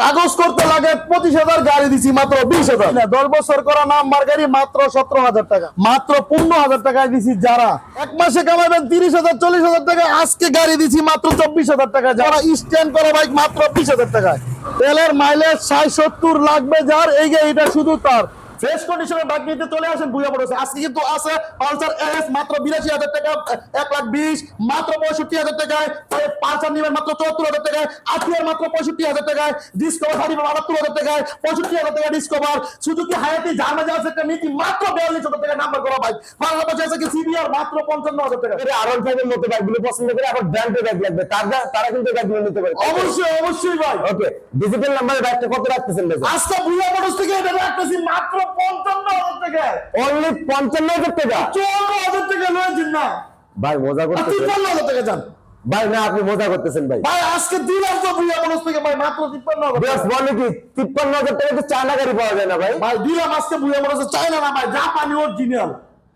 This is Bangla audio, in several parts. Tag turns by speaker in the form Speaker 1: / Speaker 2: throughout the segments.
Speaker 1: কাগজ করতে লাগে পঁচিশ হাজার গাড়ি দিছি মাত্র বিশ হাজার। দশ বছর করা নাম্বার গাড়ি মাত্র সতেরো হাজার টাকা। মাত্র পনেরো হাজার টাকায় দিছি যারা। এক মাসে কামাবেন তিরিশ হাজার চল্লিশ হাজার টাকা। আজকে গাড়ি দিছি মাত্র চব্বিশ হাজার টাকা। যারা স্ট্যান্ড করা বাইক মাত্র বিশ হাজার টাকায়। তেলের মাইলেজ ষাট সত্তর লাগবে যার। এই গাড়িটা শুধু তার। ফ্রেশ বাইক নিতে চলে আসেন পড়েছে আজকে কিন্তু আছে পালসার এস মাত্র বিরাশি হাজার টাকা এক লাখ বিশ মাত্র পঁয়ষট্টি হাজার টাকায়। পালসার নিবেন মাত্র চুয়াত্তর হাজার টাকায় আটিয়ার মাত্র পঁয়ষট্টি হাজার টাকায়। ডিসকভার আটাত্তর হাজার টাকায় পঁয়ষট্টি হাজার টাকা ডিসকভার হায়াতি আছে একটা নীতি মাত্র বিয়াল্লিশ হাজার টাকা নাম্বার করা বাইক বাংলাদেশে আছে কি সিবিআর মাত্র পঞ্চান্ন হাজার টাকা
Speaker 2: আর ওয়ান মতো বাইকগুলো পছন্দ করে আবার ব্র্যান্ডের বাইক লাগবে। তারা তারা কিন্তু বাইকগুলো নিতে পারে।
Speaker 1: অবশ্যই অবশ্যই ভাই।
Speaker 2: ওকে ডিজিটাল নাম্বারে বাইকটা কত রাখতেছেন
Speaker 1: আজকে বুয়া মোটরস থেকে এটা রাখতেছি মাত্র পঞ্চান্ন হাজার টাকা।
Speaker 2: অনলি পঞ্চান্ন হাজার টাকা?
Speaker 1: চুয়ান্ন হাজার টাকা লয়েছেন না।
Speaker 2: ভাই মজা
Speaker 1: আর তিপ্পান্ন হাজার টাকা যান।
Speaker 2: ভাই না আপনি মজা করতেছেন ভাই।
Speaker 1: ভাই আজকে দিলাম তো বুয়া মোটরস থেকে ভাই মাত্র তিপ্পান্ন হাজার
Speaker 2: বিয়াস বলে কি তিপ্পান্ন হাজার টাকা তো চায়না গাড়ি পাওয়া যায় না ভাই?
Speaker 1: ভাই দিলাম আজকে বুয়া মোটরস চাইনা না ভাই জাপানি অরিজিনাল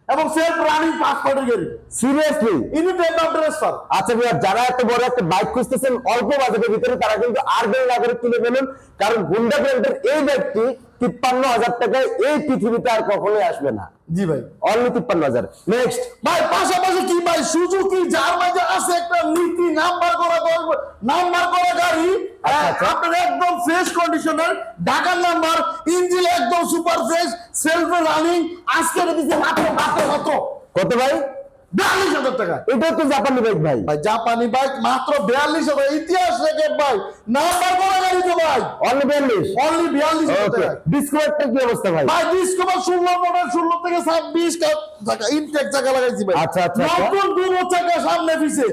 Speaker 1: এবং সেলফ রানিং পাসপোর্টের গাড়ি।
Speaker 2: সিরিয়াসলি
Speaker 1: ইনি টেন্ডার ট্রান্সফার
Speaker 2: আচ্ছা যারা এত বড় একটা বাইক খুঁজতেছেন অল্প বাজেটের ভিতরে তারা কিন্তু আর গাড়ি না করে তুলে ফেলুন। কারণ হুন্ডা ব্র্যান্ডের এই বাইকটি তিপ্পান্ন হাজার টাকায় এই পৃথিবীতে আর কখনোই আসবে না।
Speaker 1: জি ভাই।
Speaker 2: অনলি তিপ্পান্ন হাজার। নেক্সট
Speaker 1: ভাই পাশাপাশি কি ভাই? সুজুকি যার মাঝে আছে একটা নীতি নাম্বার করা নাম্বার করা গাড়ি
Speaker 2: আচ্ছা, আচ্ছা।
Speaker 1: আপনার একদম ফ্রেশ কন্ডিশনের ঢাকার নাম্বার ইঞ্জিন একদম সুপার ফ্রেশ সেলফ রানিং আজকে দিচ্ছে মাত্র মাত্র কত?
Speaker 2: কত ভাই?
Speaker 1: বিয়াল্লিশ হাজার টাকা।
Speaker 2: এটাও তো জাপানি বাইক ভাই।
Speaker 1: ভাই জাপানি বাইক মাত্র বিয়াল্লিশ হাজার। ইতিহাস রেকর্ড ভাই নাম্বার করা গাড়ি তো ভাই।
Speaker 2: অনলি বিয়াল্লিশ?
Speaker 1: অনলি বিয়াল্লিশ হাজার টাকা
Speaker 2: ডিসকভারটা কি অবস্থা ভাই?
Speaker 1: ভাই ডিসকভার ষোলো মডেল ষোলো থেকে ছাব্বিশ টাকা ইনটেক চাকা লাগাইছি ভাই।
Speaker 2: আচ্ছা, আচ্ছা, আচ্ছা।
Speaker 1: নতুন দুটো চাকা সামনে পিছে।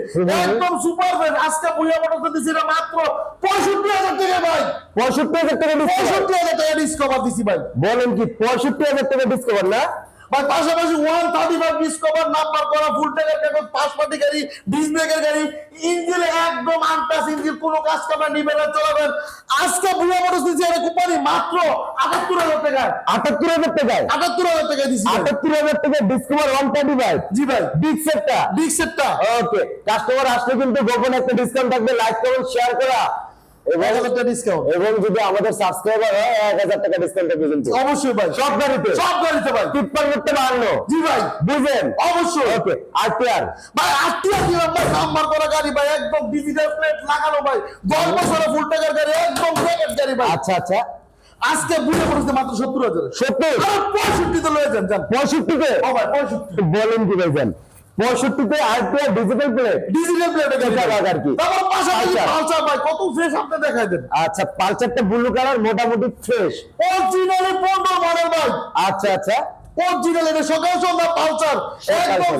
Speaker 1: একদম সুপার ফ্রেশ আজকে বুড়িয়া মোটর দিছি এটা মাত্র পঁয়ষট্টি হাজার টাকা ভাই।
Speaker 2: পঁয়ষট্টি হাজার টাকা ডিসকভার
Speaker 1: পঁয়ষট্টি হাজার টাকা ডিসকভার দিছি ভাই।
Speaker 2: বলেন কি পঁয়ষট্টি হাজার টাকা ডিসকভার না?
Speaker 1: ভাই পাশাপাশি one thirty five discover number করা ফুল কাগজ পাঁচ গাড়ি ডিস ব্রেকের গাড়ি ইঞ্জিন একদম আনটাস ইঞ্জিন কোনো কাজ কামে নিবেন না চলাবেন। আজকে মোটর কোম্পানি মাত্র আটাত্তর হাজার টাকায়।
Speaker 2: আটাত্তর হাজার টাকায়?
Speaker 1: আটাত্তর হাজার টাকা দিছি। ভাই।
Speaker 2: আটাত্তর হাজার টাকা ডিসকভার ওয়ান থার্টি ফাইভ
Speaker 1: জি ভাই।
Speaker 2: বিগ সেটটা
Speaker 1: বিগ সেটটা
Speaker 2: ওকে কাস্টমার আসলে কিন্তু গোপন একটা ডিসকাউন্ট থাকবে লাইক করুন শেয়ার করা। এবং
Speaker 1: এক ডিসকাউন্ট
Speaker 2: এবং যদি আমাদের সাবস্ক্রাইবার হয় এক হাজার টাকা ডিসকাউন্ট কিন্তু
Speaker 1: অবশ্যই ভাই।
Speaker 2: সব গাড়িতে।
Speaker 1: সব গাড়িতে ভাই।
Speaker 2: তিপ্পান্ন থেকে বাহান্ন।
Speaker 1: জি ভাই।
Speaker 2: বুঝলেন?
Speaker 1: অবশ্যই।
Speaker 2: ওকে আর পেয়ার
Speaker 1: ভাই আটটিয়া দিলাম ভাই নাম্বার করা গাড়ি ভাই একদম ডিজিটাল প্লেট লাগানো ভাই। দশ বছরের ফুল টাকার গাড়ি একদম প্যাকেট গাড়ি ভাই।
Speaker 2: আচ্ছা আচ্ছা।
Speaker 1: আজকে বুঝে পড়েছে মাত্র সত্তর হাজার
Speaker 2: সত্তর?
Speaker 1: পঁয়ষট্টিতে লয়ে যান যান।
Speaker 2: পঁয়ষট্টিতে?
Speaker 1: ও ভাই পঁয়ষট্টি।
Speaker 2: বলেন কি ভাইজান পঁয়ষট্টিতে আর পেয়ার ডিজিটাল প্লেট
Speaker 1: ডিজিটাল প্লে গাড়ি
Speaker 2: টাকা আর কি? আচ্ছা।
Speaker 1: পালসার ভাই কত ফ্রেশ আপনি দেখাই দেন।
Speaker 2: আচ্ছা পালসারটা ব্লু কালার মোটামুটি ফ্রেশ
Speaker 1: অরিজিনালি পনেরো মডেল ভাই।
Speaker 2: আচ্ছা আচ্ছা।
Speaker 1: অরিজিনাল এটা সকাল সন্ধ্যা পালসার একদম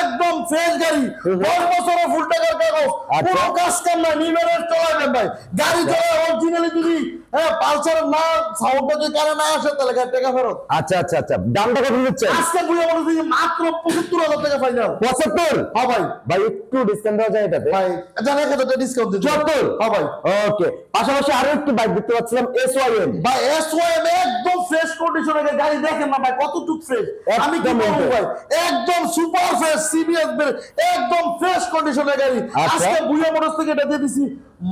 Speaker 1: একদম ফ্রেশ গাড়ি। দশ বছরের ফুল টাকার কাগজ
Speaker 2: আচ্ছা।
Speaker 1: কোনো কাজ কাম নাই চলাবেন ভাই। গাড়ি চলা অরিজিনালি যদি হ্যাঁ পালসার না সাউন্ডটা যদি কানে না আসে তাহলে গাড়ি টাকা ফেরত।
Speaker 2: আচ্ছা আচ্ছা আচ্ছা। দামটা কত দিচ্ছেন?
Speaker 1: আজকে বুঝে বলছি যে মাত্র পঁচাত্তর হাজার টাকা ফাইনাল
Speaker 2: পঁচাত্তর?
Speaker 1: হ্যাঁ ভাই।
Speaker 2: ভাই একটু ডিসকাউন্ট দেওয়া যায় এটাতে।
Speaker 1: ভাই জানা এক হাজার ডিসকাউন্ট দিচ্ছি
Speaker 2: চুয়াত্তর?
Speaker 1: হ্যাঁ ভাই।
Speaker 2: ওকে। পাশাপাশি আরও একটি বাইক দেখতে পাচ্ছিলাম এস ওয়াই এম
Speaker 1: ভাই এস একদম ফ্রেশ কন্ডিশনে গাড়ি দেখেন না ভাই কতটুক ফ্রেশ আমি কি
Speaker 2: একদম
Speaker 1: বলব
Speaker 2: একদম।
Speaker 1: ভাই? একদম সুপার ফ্রেশ সিবিএস একদম ফ্রেশ কন্ডিশনের গাড়ি।
Speaker 2: আচ্ছা।
Speaker 1: আজকে বুয়া মোটরস থেকে এটা দিয়ে দিছি।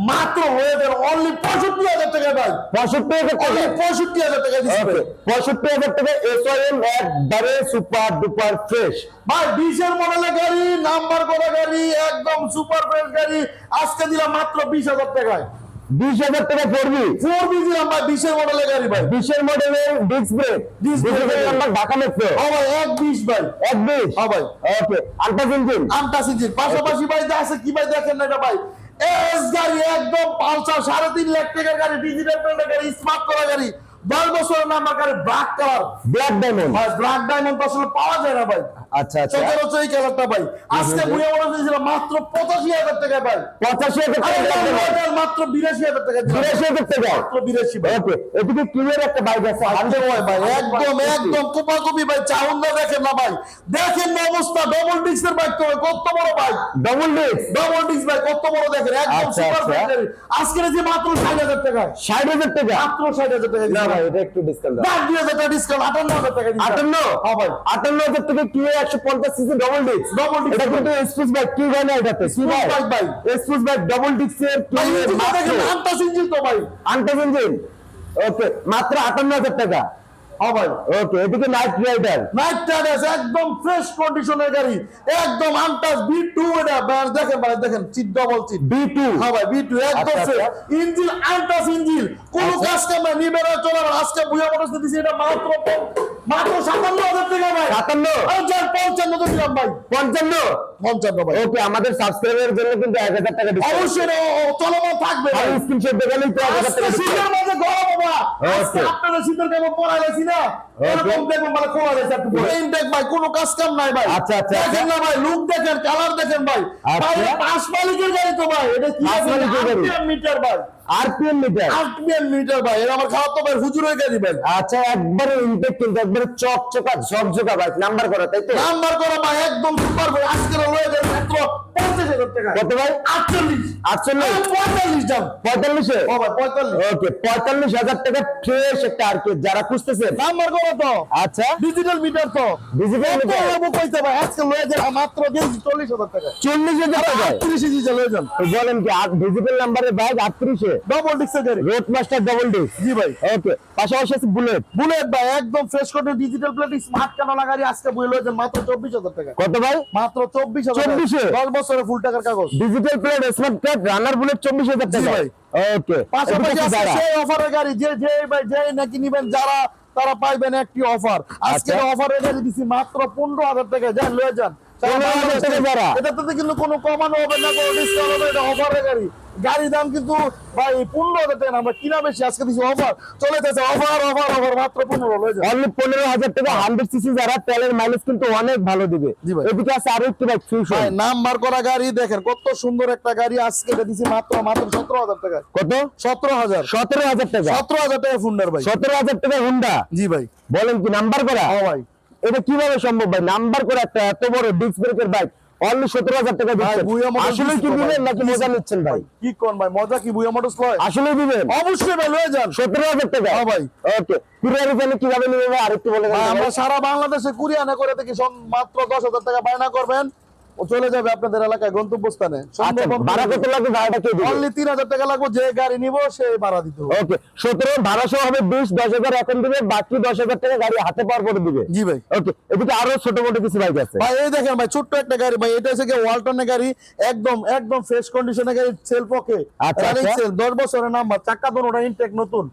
Speaker 1: মাত্র হয়ে গেল অনলি পঁয়ষট্টি হাজার টাকা ভাই।
Speaker 2: পঁয়ষট্টি হাজার টাকা।
Speaker 1: পঁয়ষট্টি হাজার টাকা দিচ্ছি
Speaker 2: পঁয়ষট্টি হাজার টাকা এস ওয়াই এম একবারে সুপার ডুপার ফ্রেশ
Speaker 1: ভাই বিশের মডেলের গাড়ি নাম্বার করা গাড়ি একদম সুপার ফ্রেশ গাড়ি। আজকে দিলাম মাত্র বিশ হাজার টাকায়।
Speaker 2: বিশ হাজার টাকা পড়বি
Speaker 1: ফোর বি দিলাম ভাই বিশের মডেলের গাড়ি ভাই।
Speaker 2: বিশের মডেলের disc brake. Disc number Dhaka metro
Speaker 1: ও ভাই এক বিশ ভাই।
Speaker 2: এক বিশ?
Speaker 1: ভাই।
Speaker 2: ওকে আলট্রাস ইঞ্জিন
Speaker 1: আমটা সিজির পাশাপাশি ভাই যা আছে কি ভাই দেখেন না এটা ভাই? এস গাড়ি একদম পালসার সাড়ে তিন লাখ টাকার গাড়ি ডিজিটাল প্লেটের গাড়ি স্মার্ট করা গাড়ি। দশ বছরের নাম্বার গাড়ি ব্ল্যাক কালার
Speaker 2: ব্ল্যাক ডায়মন্ড
Speaker 1: ভাই ব্ল্যাক ডায়মন্ড আসলে পাওয়া যায় না ভাই।
Speaker 2: আচ্ছা আচ্ছা।
Speaker 1: সচরাচর এই কালারটা ভাই আজকে বুড়ে মনে দিয়েছিল মাত্র পঁচাশি হাজার টাকা ভাই
Speaker 2: পঁচাশি টাকা
Speaker 1: ভাই, ভাই, মাত্র বিরাশি হাজার টাকা দিলাম।
Speaker 2: বিরাশি হাজার টাকা
Speaker 1: মাত্র বিরাশি ভাই।
Speaker 2: ওকে এদিকে ক্লিয়ার একটা বাইক আছে হান্ড্রেড
Speaker 1: ভাই ভাই একদম একদম কোপাকুপি ভাই চাউন না দেখেন না ভাই। দেখেন না অবস্থা ডবল ডিস্কের বাইক তো ভাই, কত বড় bike
Speaker 2: double disc
Speaker 1: double disc ভাই কত বড় দেখেন একদম
Speaker 2: আচ্ছা,
Speaker 1: সুপার
Speaker 2: আচ্ছা।
Speaker 1: আজকে যে মাত্র ষাট হাজার টাকা
Speaker 2: ষাট হাজার টাকা?
Speaker 1: মাত্র ষাট হাজার টাকা
Speaker 2: না ভাই। এটা একটু ডিসকাউন্ট দাও।
Speaker 1: দুই হাজার টাকা ডিসকাউন্ট আটান্ন হাজার টাকা দিলাম
Speaker 2: আটান্ন?
Speaker 1: হ্যাঁ ভাই।
Speaker 2: আটান্ন হাজার টাকা কি একশো পঞ্চাশ CC double disc
Speaker 1: Double disc।
Speaker 2: এটা কিন্তু এক্সপ্রেস বাইক কি এটাতে? কি ভাই।
Speaker 1: Bike
Speaker 2: এক্সপ্রেস বাইক ডবল ডিস্কের
Speaker 1: ভাই ইঞ্জিন আনটাস ইঞ্জিন তো ভাই।
Speaker 2: আনটাস ইঞ্জিন। ওকে মাত্র আটান্ন হাজার টাকা।
Speaker 1: হ্যাঁ ভাই।
Speaker 2: ওকে এদিকে নাইট রাইডার
Speaker 1: নাইট টাইডাস একদম ফ্রেশ কন্ডিশনের গাড়ি। একদম আনটাস বি টু এটা। ভাই, দেখেন ভাই দেখেন seat double seat
Speaker 2: B two
Speaker 1: হ্যাঁ ভাই বি টু একদম
Speaker 2: আচ্ছা, আচ্ছা।
Speaker 1: Engine untouched engine. কোন
Speaker 2: আচ্ছা।
Speaker 1: কাজ কামে নিবে চলে আজকে বুয়া মোটরস দিছি এটা মাত্র মাত্র সাতান্ন হাজার টাকা ভাই।
Speaker 2: সাতান্ন?
Speaker 1: পঞ্চান্ন তো দিলাম ভাই।
Speaker 2: পঞ্চান্ন?
Speaker 1: পঞ্চান্ন ভাই।
Speaker 2: ওকে আমাদের সাবস্ক্রাইবারের জন্য কিন্তু এক হাজার টাকা
Speaker 1: অবশ্যই চলমান থাকবে।
Speaker 2: আর স্ক্রিনশট দেখালেই তো এক হাজার টাকা।
Speaker 1: শীতের মাঝে গরম বাবা আপনারা শীতের কেমন পড়াই গেছি না। এরকম দেখবেন মানে খোলা গেছে একটু পরে। ইনটেক ভাই কোনো কাজ কাম নাই ভাই।
Speaker 2: আচ্ছা, আচ্ছা,
Speaker 1: দেখেন না ভাই লুক দেখেন কালার দেখেন ভাই।
Speaker 2: আচ্ছা।
Speaker 1: ভাই পাঁচ মালিকের গাড়ি তো ভাই এটা কি
Speaker 2: গাড়ি।
Speaker 1: মিটার ভাই?
Speaker 2: RPM meter.
Speaker 1: মিটার ভাই আমার তো ভাই
Speaker 2: আচ্ছা একবারে ইনটেক কিন্তু একবারে চকচকা ঝকঝকা বাইক নাম্বার করা তাই তো?
Speaker 1: নাম্বার করা ভাই একদম সুপার ভাই আজকে লয়ে যায় মাত্র পঞ্চাশ হাজার টাকা।
Speaker 2: কত ভাই?
Speaker 1: দাম। ও ভাই
Speaker 2: ওকে ফ্রেশ একটা আর কি যারা খুঁজতেছেন।
Speaker 1: নাম্বার করা তো।
Speaker 2: আচ্ছা।
Speaker 1: ডিজিটাল মিটার তো? কইতে ভাই আজকে লয়ে মাত্র হাজার টাকা। লয়ে যান।
Speaker 2: বলেন কি ডিজিটাল নাম্বারের বাইক আটত্রিশে?
Speaker 1: ডবল ডিক্সের গাড়ি।
Speaker 2: রোড মাস্টার ডবল ডিস্ক
Speaker 1: জি ভাই।
Speaker 2: ওকে পাশাপাশি আছে বুলেট
Speaker 1: বুলেট ভাই একদম ফ্রেশ কোটের ডিজিটাল প্লেট স্মার্ট গাড়ি আজকে বই মাত্র চব্বিশ হাজার টাকা।
Speaker 2: কত ভাই?
Speaker 1: মাত্র চব্বিশ হাজার
Speaker 2: 24 এ?
Speaker 1: বছরের ফুল টাকার কাগজ।
Speaker 2: Digital plate smart card runner bullet চব্বিশ হাজার টাকা।
Speaker 1: ভাই।
Speaker 2: ওকে
Speaker 1: পাশাপাশি আজকে সেই অফারের গাড়ি যে যে ভাই যে নাকি নিবেন যারা তারা পাইবেন একটি অফার আজকে। অফারের গাড়ি দিছি মাত্র পনেরো হাজার টাকা যান লয়ে যান।
Speaker 2: 15,000?
Speaker 1: এটাতে কিন্তু কোনো কমানো হবে না কোনো ডিসকাউন্ট হবে এটা অফারের গাড়ি। গাড়ির দাম কিন্তু ভাই পনেরো হাজার টাকা আমরা কিনা বেশি আজকে দিছি অফার চলে যাচ্ছে অফার অফার অফার মাত্র পনেরো
Speaker 2: অনলি পনেরো হাজার টাকা হান্ড্রেড সিসি যারা তেলের মাইলেজ কিন্তু অনেক ভালো দিবে।
Speaker 1: জি ভাই।
Speaker 2: এদিকে আছে আরও একটি বাইক
Speaker 1: ভাই
Speaker 2: ফিউশন
Speaker 1: নাম্বার করা গাড়ি দেখেন কত সুন্দর একটা গাড়ি আজকে এটা মাত্র মাত্র সতেরো হাজার টাকা।
Speaker 2: কত?
Speaker 1: সতেরো হাজার।
Speaker 2: সতেরো হাজার টাকা।
Speaker 1: সতেরো হাজার টাকা ভাই
Speaker 2: সতেরো হাজার টাকা হুন্ডা
Speaker 1: জি ভাই।
Speaker 2: বলেন কি নাম্বার করা?
Speaker 1: ভাই।
Speaker 2: এটা কীভাবে সম্ভব ভাই? নাম্বার করে একটা এত বড় ডিস্ক ব্রেকের বাইক অনলি সতেরো হাজার টাকা দিচ্ছেন। আসলে কি দিবেন নাকি মজা নিচ্ছেন ভাই?
Speaker 1: কি কোন ভাই? মজা কি বুয়া মোটরস লয়?
Speaker 2: আসলে দিবেন।
Speaker 1: অবশ্যই ভাই লয়ে যান।
Speaker 2: সতেরো হাজার টাকা।
Speaker 1: হ্যাঁ ভাই।
Speaker 2: ওকে কুরিয়ার কীভাবে নেবে ভাই? আরেকটু বলে।
Speaker 1: আমরা সারা বাংলাদেশে কুরিয়ানা করে দেখি মাত্র দশ হাজার টাকা বায়না করবেন। চলে যাবে আপনাদের এলাকায় গন্তব্যস্থানে।
Speaker 2: আচ্ছা ভাড়া কত লাগবে ভাড়াটা কে দিবে?
Speaker 1: অনলি তিন হাজার টাকা লাগবে যে গাড়ি নিব সে ভাড়া দিতে হবে।
Speaker 2: ওকে সতেরো ভাড়া সহ হবে বিশ দশ হাজার এখন দিবে বাকি দশ হাজার টাকা গাড়ি হাতে পাওয়ার পরে দিবে।
Speaker 1: জি ভাই।
Speaker 2: ওকে এদিকে আরও ছোট মোটো কিছু বাইক আছে।
Speaker 1: ভাই এই দেখেন ভাই ছোট্ট একটা গাড়ি ভাই এটা হচ্ছে কি ওয়ালটনের গাড়ি একদম একদম ফ্রেশ কন্ডিশনের গাড়ি সেলফ ওকে
Speaker 2: আচ্ছা, আচ্ছা।
Speaker 1: সেল দশ বছরের নাম্বার চাক্কা দোনোটা ইনটেক নতুন।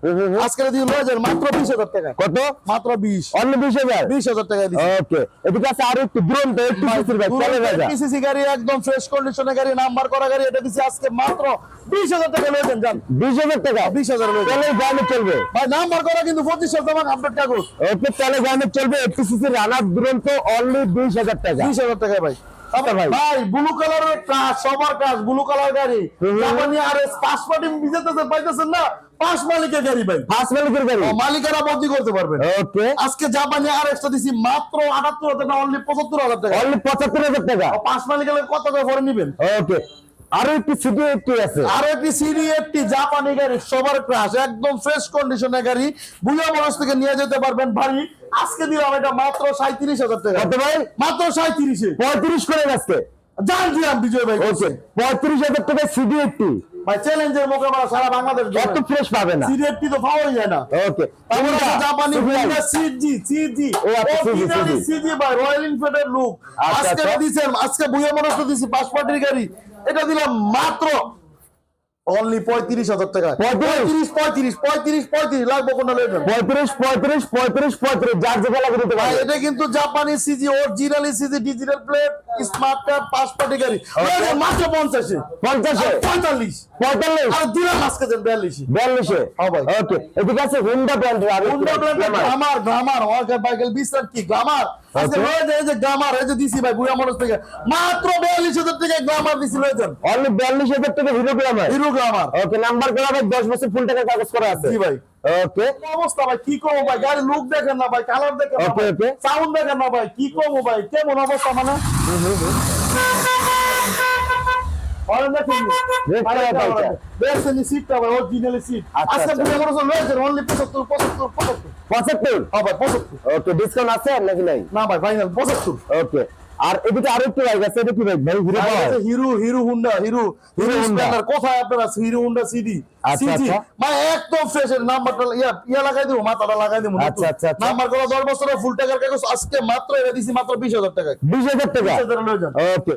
Speaker 1: আজকে দিয়ে লয়ে যান মাত্র বিশ হাজার টাকা।
Speaker 2: কত?
Speaker 1: মাত্র বিশ।
Speaker 2: অন্য বিশ হাজার?
Speaker 1: টাকা দিচ্ছি
Speaker 2: ওকে এদিকে আছে আরও একটু দুরন্ত একটু বাইক চলে রাজা
Speaker 1: পিসিসি গাড়ি একদম ফ্রেশ কন্ডিশনের গাড়ি নাম্বার করা গাড়ি এটা দিচ্ছি আজকে মাত্র বিশ হাজার টাকা লয়ে যান যান
Speaker 2: বিশ হাজার টাকা?
Speaker 1: বিশ হাজার যান
Speaker 2: গ্রামে চলবে?
Speaker 1: ভাই নাম্বার করা কিন্তু পঁচিশ হাজার আপডেট কাগজ।
Speaker 2: ওকে চলে গ্রামে চলবে একটু সিসির রানার দুরন্ত অনলি বিশ হাজার টাকা।
Speaker 1: বিশ হাজার টাকা ভাই।
Speaker 2: আচ্ছা ভাই।
Speaker 1: ভাই ব্লু কালারের কাজ সবার কাজ ব্লু কালার গাড়ি। জাপানি আর পাঁচ পার্টি বিজেতেছে পাইতেছেন না? পাঁচ মালিকের গাড়ি ভাই।
Speaker 2: ফার্স্ট মালিকের গাড়ি।
Speaker 1: মালিকেরা বদলি করতে পারবেন
Speaker 2: ওকে।
Speaker 1: আজকে জাপানি আর এক্সট্রা দিছি মাত্র আটাত্তর হাজার টাকা অনলি পঁচাত্তর হাজার টাকা।
Speaker 2: অনলি পঁচাত্তর হাজার টাকা।
Speaker 1: পাঁচ মালিকের কত করে পরে
Speaker 2: ওকে। আরও একটি সিটি একটি আছে।
Speaker 1: আর একটি সিডি একটি জাপানি গাড়ি সবার ক্রাশ একদম ফ্রেশ কন্ডিশনের গাড়ি। বুয়া মানুষ থেকে নিয়ে যেতে পারবেন ভাই আজকে দিলাম এটা মাত্র সাঁত্রিশ হাজার টাকা।
Speaker 2: কত ভাই?
Speaker 1: মাত্র সাঁত্রিশে।
Speaker 2: পঁয়ত্রিশ করে আজকে।
Speaker 1: জান দিলাম বিজয় ভাই।
Speaker 2: পঁয়ত্রিশ হাজার টাকা সিডি একটি
Speaker 1: ভাই চ্যালেঞ্জের মোকাবেলা সারা বাংলাদেশ
Speaker 2: এত ফ্রেশ পাবে না।
Speaker 1: সিডি একটি তো পাওয়াই যায় না।
Speaker 2: ওকে
Speaker 1: তারপরে জাপানি জাপানি সিজি সিজি
Speaker 2: ও আচ্ছা,
Speaker 1: সিজি ভাই রয়্যাল এনফিল্ডের লুক আজকে
Speaker 2: আচ্ছা।
Speaker 1: দিছেন আজকে বুয়া মানুষ দিছি পাঁচ পার্টির গাড়ি। এটা দিলাম মাত্র অনলি পঁয়ত্রিশ হাজার টাকা।
Speaker 2: 35?
Speaker 1: পঁয়ত্রিশ। পঁয়ত্রিশ পঁয়ত্রিশ পঁয়ত্রিশ লাগবে কোনটা লেবেন
Speaker 2: পঁয়ত্রিশ পঁয়ত্রিশ পঁয়ত্রিশ পঁয়ত্রিশ যার যেটা লাগে দিতে পারে
Speaker 1: এটা কিন্তু জাপানি CG originally CG digital plate smart card পাঁচ গাড়ি। মাত্র পঞ্চাশে।
Speaker 2: পঞ্চাশে?
Speaker 1: পঁয়তাল্লিশ।
Speaker 2: পঁয়তাল্লিশ?
Speaker 1: আর দিলাম আজকে দেন বিয়াল্লিশে।
Speaker 2: বিয়াল্লিশে?
Speaker 1: হ্যাঁ ভাই।
Speaker 2: ওকে এদিকে আছে হুন্ডা ব্র্যান্ডের আর
Speaker 1: হুন্ডা ব্র্যান্ডের গ্লামার গ্লামার ওকে বাইকেল বিস্তার কি গ্লামার এই যে দিছি ভাই বুড়া মানুষ থেকে মাত্র বিয়াল্লিশ হাজার টাকা গ্রামার দিছিল
Speaker 2: অনলি বিয়াল্লিশ হাজার টাকা Hero glamour
Speaker 1: Hero glamour
Speaker 2: okay number করা ভাই দশ বছর ফুল টাকা কাগজ করা আছে।
Speaker 1: জি ভাই।
Speaker 2: ওকে
Speaker 1: কি অবস্থা ভাই কি করব ভাই গাড়ি লুক দেখেন না ভাই কালার দেখেন না সাউন্ড দেখেন না ভাই কি করব ভাই কেমন অবস্থা মানে? অরিজিনালি সিট
Speaker 2: আচ্ছা,
Speaker 1: আজকে
Speaker 2: আচ্ছা।
Speaker 1: পুরো হচ্ছে অনলি 75 75 75
Speaker 2: পঁচাত্তর।
Speaker 1: হ্যাঁ ভাই 75
Speaker 2: ওকে ডিসকাউন্ট আছে আর নাকি নাই?
Speaker 1: না ভাই ফাইনাল 75
Speaker 2: ওকে আর এদিকে আরও একটু বাইক আছে এটা কি বাইক ভাই হিরো
Speaker 1: আছে Hero Hero Honda Hero Hero Splendor কোথায় আপনারা? হিরো হুন্ডা সিডি
Speaker 2: আচ্ছা,
Speaker 1: সিজি
Speaker 2: আচ্ছা।
Speaker 1: মানে একদম ফ্রেশ এর নাম্বারটা ইয়া ইয়া লাগাই দেবো মাথাটা লাগাই দেবো
Speaker 2: আচ্ছা, আচ্ছা।
Speaker 1: নাম্বার করা 10 বছরের ফুল টাকার কাগজ আজকে মাত্র এটা দিছি মাত্র 20000 টাকা
Speaker 2: বিশ হাজার টাকা?
Speaker 1: 20000 লয়ে যান।
Speaker 2: ওকে।